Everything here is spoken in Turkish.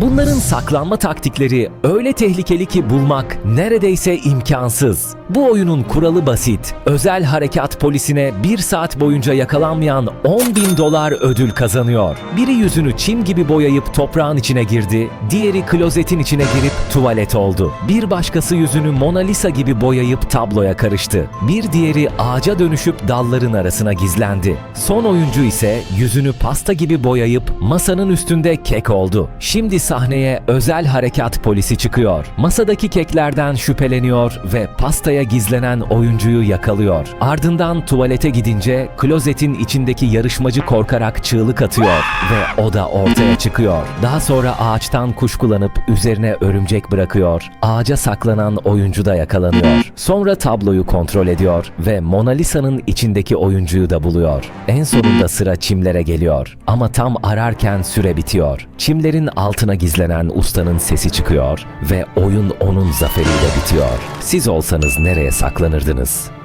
Bunların saklanma taktikleri öyle tehlikeli ki bulmak neredeyse imkansız. Bu oyunun kuralı basit. Özel harekat polisine bir saat boyunca yakalanmayan 10 bin dolar ödül kazanıyor. Biri yüzünü çim gibi boyayıp toprağın içine girdi, diğeri klozetin içine girip tuvalet oldu. Bir başkası yüzünü Mona Lisa gibi boyayıp tabloya karıştı. Bir diğeri ağaca dönüşüp dalların arasına gizlendi. Son oyuncu ise yüzünü pasta gibi boyayıp masanın üstünde kek oldu. Şimdi sahneye özel harekat polisi çıkıyor. Masadaki keklerden şüpheleniyor ve pastaya gizlenen oyuncuyu yakalıyor. Ardından tuvalete gidince klozetin içindeki yarışmacı korkarak çığlık atıyor ve o da ortaya çıkıyor. Daha sonra ağaçtan kuşkulanıp üzerine örümcek bırakıyor. Ağaca saklanan oyuncu da yakalanıyor. Sonra tabloyu kontrol ediyor ve Mona Lisa'nın içindeki oyuncuyu da buluyor. En sonunda sıra çimlere geliyor. Ama tam ararken süre bitiyor. Çimlerin altına gizlenen ustanın sesi çıkıyor ve oyun onun zaferiyle bitiyor. Siz olsanız nereye saklanırdınız?